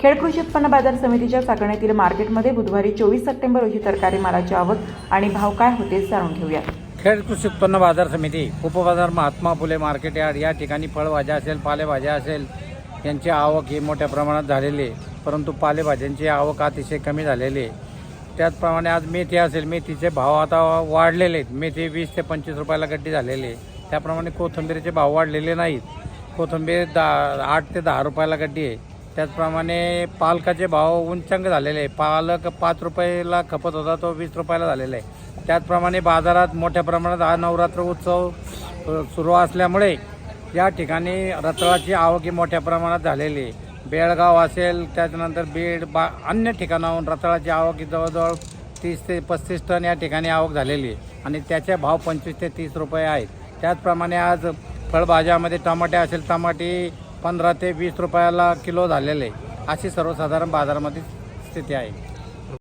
खेड कृषी उत्पन्न बाजार समितीच्या चाकण्यातील मार्केटमध्ये बुधवारी चोवीस सप्टेंबर रोजी तरकारी मालाची आवक आणि भाव काय होते जाणून घेऊया. खेड कृषी उत्पन्न बाजार समिती उपबाजार महात्मा फुले मार्केट यार्ड या ठिकाणी फळभाज्या असेल पालेभाज्या असेल यांची आवक ही मोठ्या प्रमाणात झालेली आहे. परंतु पालेभाज्यांची आवक अतिशय कमी झालेली आहे. त्याचप्रमाणे आज मेथी असेल मेथीचे भाव आता वाढलेले आहेत. मेथी वीस ते पंचवीस रुपयाला गड्डी झालेली आहे. त्याप्रमाणे कोथिंबीरीचे भाव वाढलेले नाहीत. कोथिंबीर दहा आठ ते दहा रुपयाला गड्डी आहे. त्याचप्रमाणे पालकाचे भाव उंचंग झालेले आहे. पालक पाच रुपयाला खपत होता तो वीस रुपयाला झालेला आहे. त्याचप्रमाणे बाजारात मोठ्या प्रमाणात हा नवरात्र उत्सव सुरू असल्यामुळे या ठिकाणी रताळाची आवक ही मोठ्या प्रमाणात झालेली आहे. बेळगाव असेल त्याच्यानंतर बीड बा अन्य ठिकाणाहून रताळाची आवक ही जवळजवळ तीस ते पस्तीस टन या ठिकाणी आवक झालेली आहे. आणि त्याचे भाव पंचवीस ते तीस रुपये आहेत. त्याचप्रमाणे आज फळभाज्यामध्ये टमाटे असेल टमाटे पंधरा ते वीस रुपयाला किलो झालेले अशी सर्वसाधारण बाजारामध्ये स्थिती आहे.